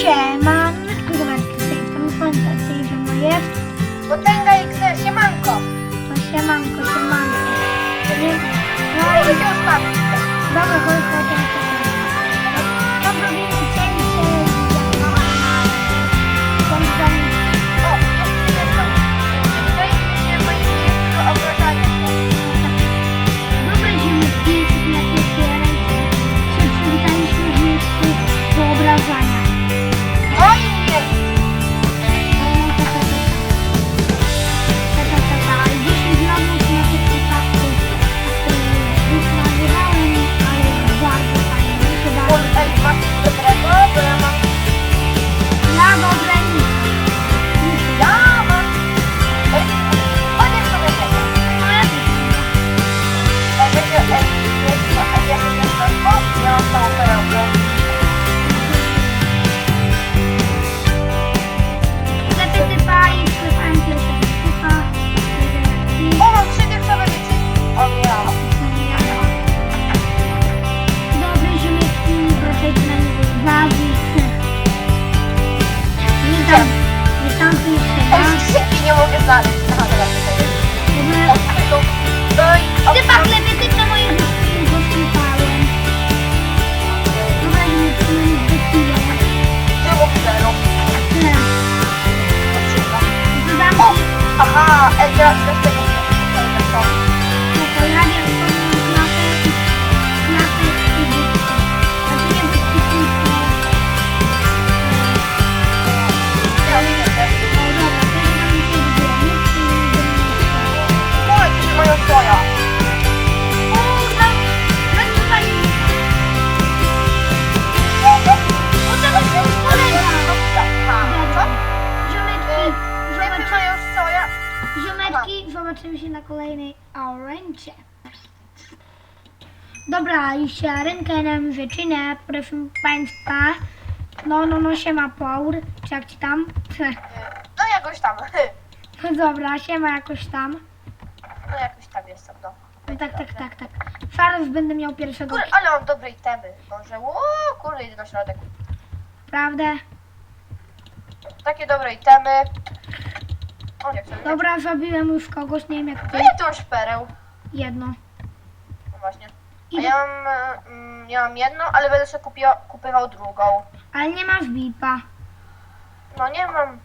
Siemanko, zobaczcie, z tej strony słońca, czyli że no jest, Potęga XL, siemanko! to siemanko, siemanko. No i dobra, chodź, chodź, orange. Dobra, już się rękę nam zaczyna, proszę Państwa. No, no, no, siema Paul, czy jak ci tam? No jakoś tam. No dobra, siema jakoś tam. No jakoś tam jestem, no. No tak, tak, tak, tak. Zaraz będę miał pierwszego, Kurde, ale mam dobre itemy. Może, o, kurde, idę na środek. prawdę? Takie dobre itemy. O, nie. Dobra, zabiłem już kogoś, nie wiem jak ty. No i tu masz pereł. Jedno. No właśnie. A ja mam, mm, ja mam jedną, ale będę sobie kupio, kupywał drugą. Ale nie masz bipa. No nie mam.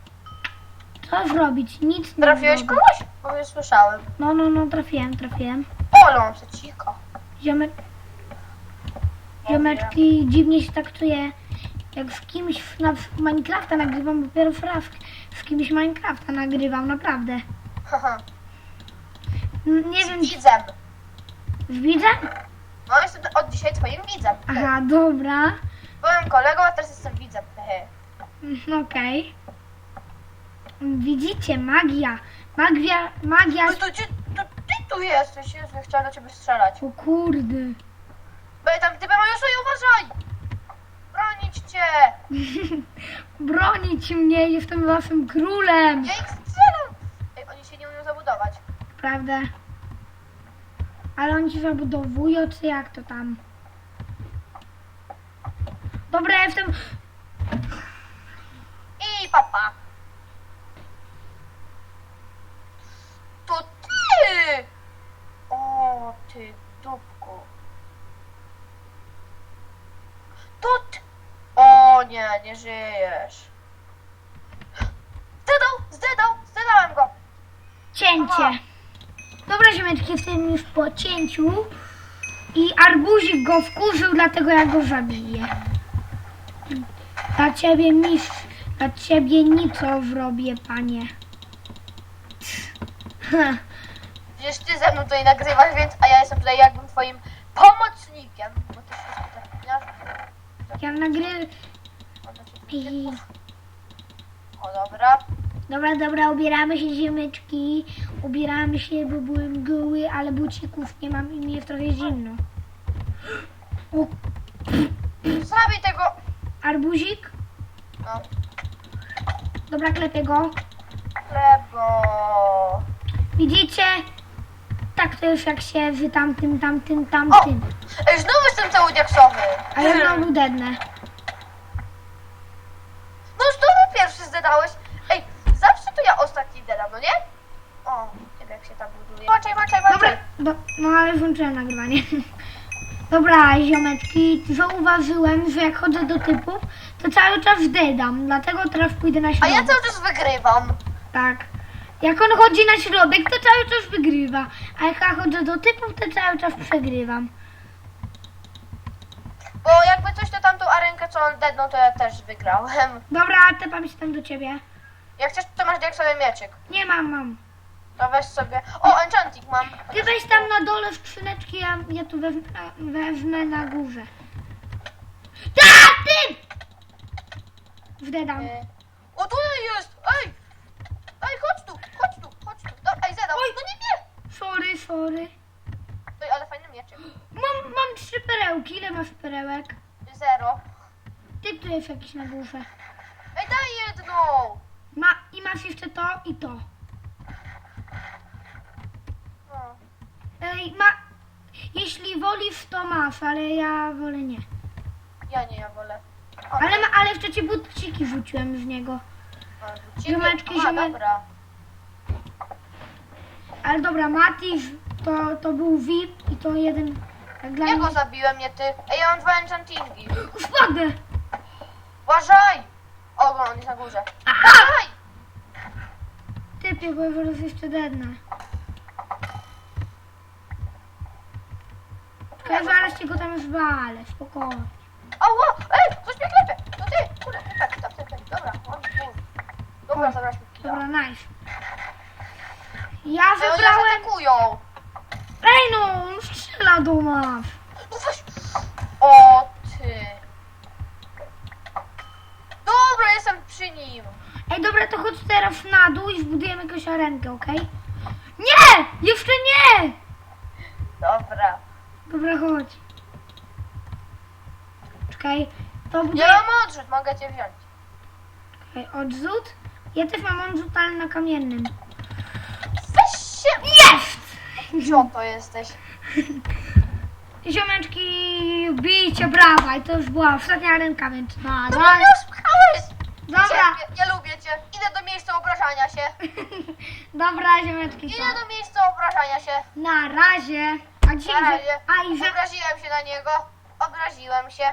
Co zrobić? Nic nie Trafiłeś zrobię. kogoś? Bo nie słyszałem. No, no, no, trafiłem, trafiłem. O, ale mam secika. Ziomek... Ziomeczki dziwnie się tak czuję. Jak z kimś na w Minecrafta nagrywam, dopiero raz z kimś Minecrafta nagrywam, naprawdę. Haha. N- Nie wiem, Widzem. z widzem? No jestem od dzisiaj twoim widzem. Aha, dobra. Byłem kolegą, a teraz jestem widzem. Hehe. Mhm, Okej. Widzicie, magia. Magia, magia. No to ty, to ty tu jesteś. Jezu, ja chciałem do ciebie strzelać. O kurde. Bo ja tam gdyby moją sobie uważaj! Bronić cię! Bronić mnie, jestem waszym królem. Ja ich strzelam! Ej, oni się nie umieją zabudować. Prawda? Ale oni się zabudowują, czy jak to tam? Dobra, ja jestem... I papa. To ty! O, ty dupku. To ty. O nie, nie żyjesz. Zdedał, zdedał, zdedałem go. Cięcie. Dobra, ziomeczki, jestem już po cięciu. I arbuzik go wkurzył, dlatego ja go zabiję. Dla ciebie mistrz, dla ciebie nic zrobię, panie. Ha, Przecież ty ze mną tutaj nagrywasz, więc, a ja jestem tutaj jakbym twoim pomocnikiem. Bo ty tak, ja nagry... I... O dobra. Dobra, dobra, ubieramy się ziomeczki. Ubieramy się, bo byłem goły, ale bucików nie mam i mi jest trochę zimno. O, Zabij tego. arbuzik? No, Dobra, klepię go. chlebo. Widzicie? Tak to już jak się z tamtym, tamtym, tamtym. Ej, znowu jestem cały diaksowy. A ja znowu dednę. zdedałeś. Ej, zawsze to ja ostatni dedam, no nie? O, nie wiem jak się tam buduje. Dobra, do, no ale włączyłem nagrywanie. Dobra, ziomeczki, zauważyłem, że jak chodzę do typów, to cały czas dedam, dlatego teraz pójdę na A środek. ja cały czas wygrywam. Tak. Jak on chodzi na środek, to cały czas wygrywa. A jak ja chodzę do typów, to cały czas przegrywam. Bo jakby coś to tamtą arenkę, co on dednął, to ja też wygrałem. Dobra, tepam się tam do ciebie. Jak chcesz, to masz jak sobie mieczyk. Nie mam, mam. To weź sobie. O, enchanting mam. Ty weź tam na dole skrzyneczki, ja, ja tu wezmę, wezmę na górze. Tak, ty! Wdedam. Y, O, tutaj jest! Ej! Ej, chodź tu, chodź tu, chodź tu. Ej, zadał. Oj. No nie, nie! Sorry, sorry. Ej, ale fajny mieczyk. Mam, mam trzy perełki. Ile masz perełek? Zero. Ty tu jest jakiś na górze. Ej, daj jedną! Ma, I masz jeszcze to i to. No. Ej, ma... Jeśli wolisz, to masz, ale ja wolę nie. Ja nie, ja wolę. O, Ale, ma, ale jeszcze ci buciki rzuciłem z niego. ale wrócimy. ziomeczki, Aha, dobra. Ale dobra, Matisz to, to był VIP i to jeden... Tak dla Ja mnie... go zabiłem, nie ty. Ej, ja mam dwa enchantingi. Spadnę! Uważaj! O, bo on jest na górze. Aha! Uważaj! Typie, bo ja zaraz jeszcze dednę. Ci go tam zwalę, spokojnie. Ała! Ej, coś mnie klepie! To ty! Kurde, typek, tam typek. Dobra, on jest Dobra, zabrać mi. Dobra, nice. Ja Ej, oni nas wybrałem... atakują! Ej no, on strzela do nas. No weź. O ty. Dobra, jestem przy nim. Ej, dobra, to chodź teraz na dół i zbudujemy jakąś arenkę, okej? Nie! Jeszcze nie! Dobra. Dobra, chodź. Czekaj, to buduję... Ja mam odrzut, mogę cię wziąć. Czekaj, odrzut? Ja też mam odrzut, ale na kamiennym. Weź się! Jest! Co to jesteś? Ziomeczki, bijcie brawa i to już była ostatnia ręka, więc No bo razie. mnie ospchałeś! Dobra, Cierpię, ja lubię cię. Idę do miejsca obrażania się. dobra ziomeczki, Idę do miejsca obrażania się. na razie. A dzisiaj, Na razie. a i że, Obraziłem się na niego. Obraziłem się.